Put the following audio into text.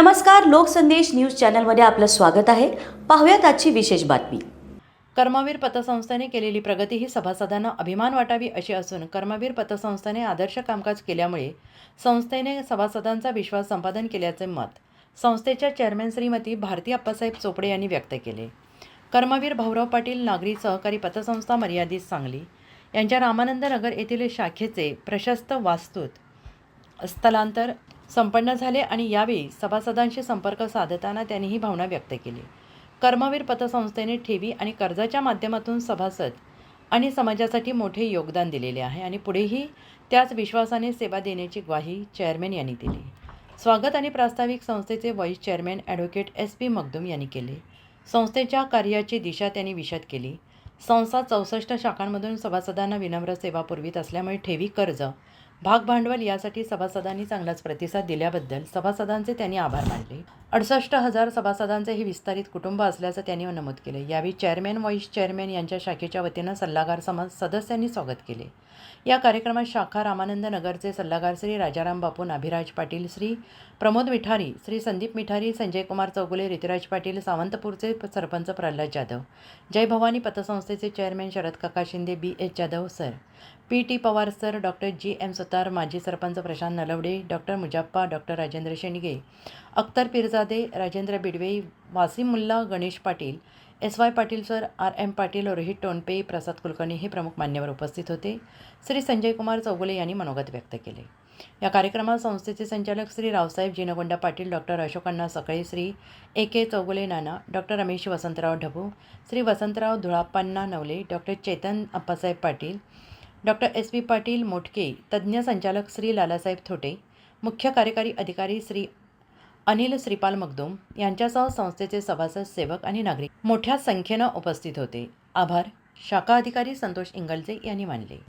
नमस्कार लोकसंदेश न्यूज चॅनलमध्ये आपलं स्वागत आहे. पाहूयात आजची विशेष बातमी. कर्मवीर पतसंस्थेने केलेली प्रगती ही सभासदांना अभिमान वाटावी अशी असून कर्मवीर पतसंस्थेने आदर्श कामकाज केल्यामुळे संस्थेने सभासदांचा विश्वास संपादन केल्याचे मत संस्थेच्या चेअरमॅन श्रीमती भारती अप्पासाहेब चोपडे यांनी व्यक्त केले. कर्मवीर भाऊराव पाटील नागरी सहकारी पतसंस्था मर्यादित सांगली यांच्या रामानंद नगर येथील शाखेचे प्रशस्त वास्तूत स्थलांतर संपन्न झाले आणि यावेळी सभासदांशी संपर्क साधताना त्यांनी ही भावना व्यक्त केली. कर्मवीर पतसंस्थेने ठेवी आणि कर्जाच्या माध्यमातून सभासद आणि समाजासाठी मोठे योगदान दिलेले आहे आणि पुढेही त्याच विश्वासाने सेवा देण्याची ग्वाही चेअरमॅन यांनी दिली. स्वागत आणि प्रास्ताविक संस्थेचे vice chairman advocate S P Magdum यांनी केले. संस्थेच्या कार्याची दिशा त्यांनी विशद केली. संस्था चौसष्ट शाखांमधून सभासदांना विनम्र सेवा पुरवीत असल्यामुळे ठेवी कर्ज भागभांडवल यासाठी सभासदांनी चांगलाच प्रतिसाद दिल्याबद्दल सभासदांचे त्यांनी आभार मानले. अडसष्ट हजार सभासदांचे हे विस्तारित कुटुंब असल्याचं त्यांनी नमूद केलं. यावेळी चेअरमॅन व्हाईस चेअरमॅन यांच्या शाखेच्या वतीनं सल्लागार समाज सदस्यांनी स्वागत केले. या कार्यक्रमात शाखा रामानंद नगरचे सल्लागार श्री राजाराम बापू नाभिराज पाटील श्री प्रमोद मिठारी श्री संदीप मिठारी संजय कुमार चौगुले ऋतुराज पाटील सावंतपूरचे sarpanch Pralhad Jadhav Jai Bhavani पतसंस्थेचे chairman Sharad Kaka Shinde B. H. Jadhav sir P. T. Pawar sir doctor G. M. Sutar माजी sarpanch Prashant Nalawade doctor Mujappa doctor Rajendra Shendge Akhtar Pirjade Rajendra Bidwe Wasim Mulla Ganesh Patil S Y Patil sir R M Patil Rohit Tonpe Prasad Kulkarni हे प्रमुख मान्यवर उपस्थित होते. श्री संजय कुमार चौगुले यांनी मनोगत व्यक्त केले. या कार्यक्रमात संस्थेचे संचालक श्री रावसाहेब जिनगोंडा पाटील डॉक्टर अशोकांना सकाळी Shri A K Chougule Nana doctor Ramesh Vasantrao Dhabu Shri Vasantrao धुळाप्पांना Navale doctor Chetan Appasaheb Patil doctor S P Patil Motke तज्ज्ञ संचालक श्री लालासाहेब थोटे मुख्य कार्यकारी अधिकारी श्री अनिल श्रीपाल मगदुम यांच्यासह संस्थेचे सभासद सेवक आणि नागरिक मोठ्या संख्येनं उपस्थित होते. आभार. शाखा अधिकारी संतोष इंगलजे यांनी मानले.